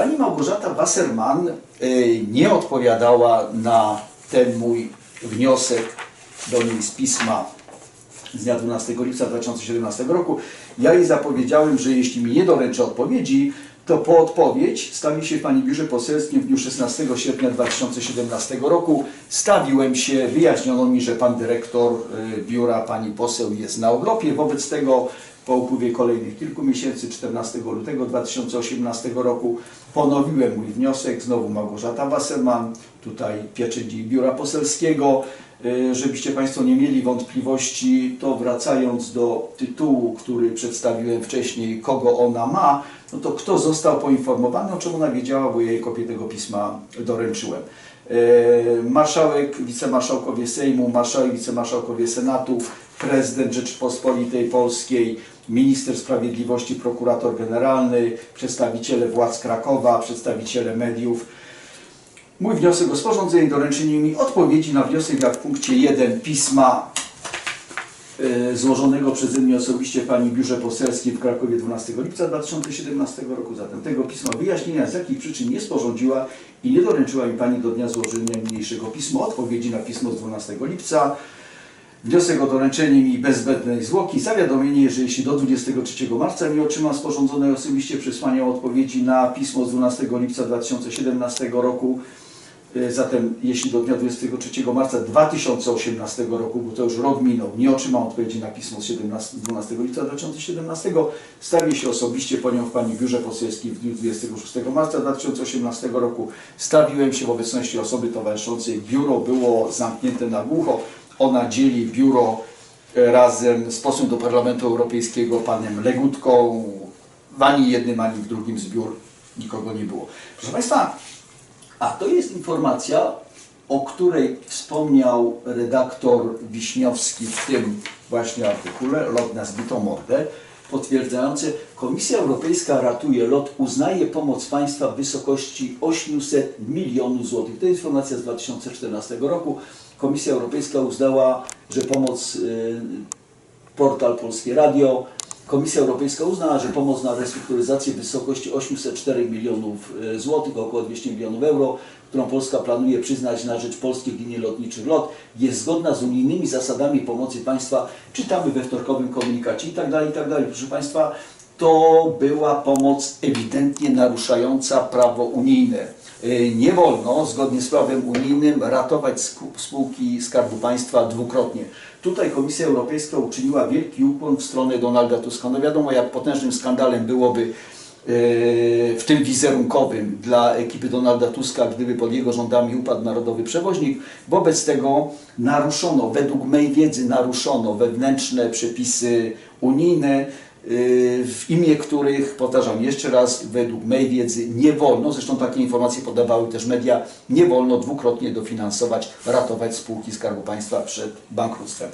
Pani Małgorzata Wasserman y, nie odpowiadała na ten mój wniosek do niej z pisma z dnia 12 lipca 2017 roku. Ja jej zapowiedziałem, że jeśli mi nie doręczy odpowiedzi, to po odpowiedź stawi się w Pani biurze poselskim w dniu 16 sierpnia 2017 roku. Stawiłem się, wyjaśniono mi, że Pan dyrektor y, biura Pani poseł jest na urlopie. Wobec tego po upływie kolejnych kilku miesięcy, 14 lutego 2018 roku, ponowiłem mój wniosek, znowu Małgorzata Wasserman, tutaj pieczęć jej biura poselskiego. Y, Żebyście Państwo nie mieli wątpliwości, to wracając do tytułu, który przedstawiłem wcześniej, kogo ona ma, no to kto został poinformowany, o czym ona wiedziała, bo jej kopię tego pisma doręczyłem. Y, Marszałek, wicemarszałkowie Sejmu, marszałek, wicemarszałkowie Senatu, prezydent Rzeczypospolitej Polskiej, minister sprawiedliwości, prokurator generalny, przedstawiciele władz Krakowa, przedstawiciele mediów. Mój wniosek o sporządzenie i doręczenie mi odpowiedzi na wniosek jak w punkcie 1 pisma e, złożonego przeze mnie osobiście Pani Biurze Poselskim w Krakowie 12 lipca 2017 roku. Zatem tego pisma wyjaśnienia z jakich przyczyn nie sporządziła i nie doręczyła mi Pani do dnia złożenia niniejszego pisma odpowiedzi na pismo z 12 lipca. Wniosek o doręczenie mi bez zbędnej zwłoki, zawiadomienie, że jeśli do 23 marca nie otrzymam sporządzonej osobiście przesłania odpowiedzi na pismo z 12 lipca 2017 roku, zatem jeśli do dnia 23 marca 2018 roku, bo to już rok minął, nie otrzymam odpowiedzi na pismo z 17, 12 lipca 2017, stawię się osobiście po nią w Pani Biurze Poselskiej w dniu 26 marca 2018 roku. Stawiłem się w obecności osoby towarzyszącej. Biuro było zamknięte na głucho. Ona dzieli biuro e, razem z posłem do Parlamentu Europejskiego panem Legutką. W ani jednym, ani w drugim z biur nikogo nie było. Proszę Państwa, a to jest informacja, o której wspomniał redaktor Wiśniowski w tym właśnie artykule, lot na zbitą mordę, potwierdzający, Komisja Europejska ratuje lot, uznaje pomoc państwa w wysokości 800 milionów złotych. To jest informacja z 2014 roku. Komisja Europejska uznała, że pomoc y, portal Polskie Radio. Komisja Europejska uznała, że pomoc na restrukturyzację w wysokości 804 milionów e, złotych, około 200 milionów euro, którą Polska planuje przyznać na rzecz polskich linii lotniczych LOT, jest zgodna z unijnymi zasadami pomocy państwa. Czytamy we wtorkowym komunikacie i tak dalej, i tak dalej. Proszę Państwa, to była pomoc ewidentnie naruszająca prawo unijne. Y, Nie wolno, zgodnie z prawem unijnym, ratować spółki Skarbu Państwa dwukrotnie. Tutaj Komisja Europejska uczyniła wielki ukłon w stronę Donalda Tuska. No wiadomo, jak potężnym skandalem byłoby y, w tym wizerunkowym dla ekipy Donalda Tuska, gdyby pod jego rządami upadł narodowy przewoźnik. Wobec tego naruszono, według mej wiedzy, naruszono wewnętrzne przepisy unijne, w imię których, powtarzam jeszcze raz, według mej wiedzy nie wolno, zresztą takie informacje podawały też media, nie wolno dwukrotnie dofinansować, ratować spółki Skarbu Państwa przed bankructwem.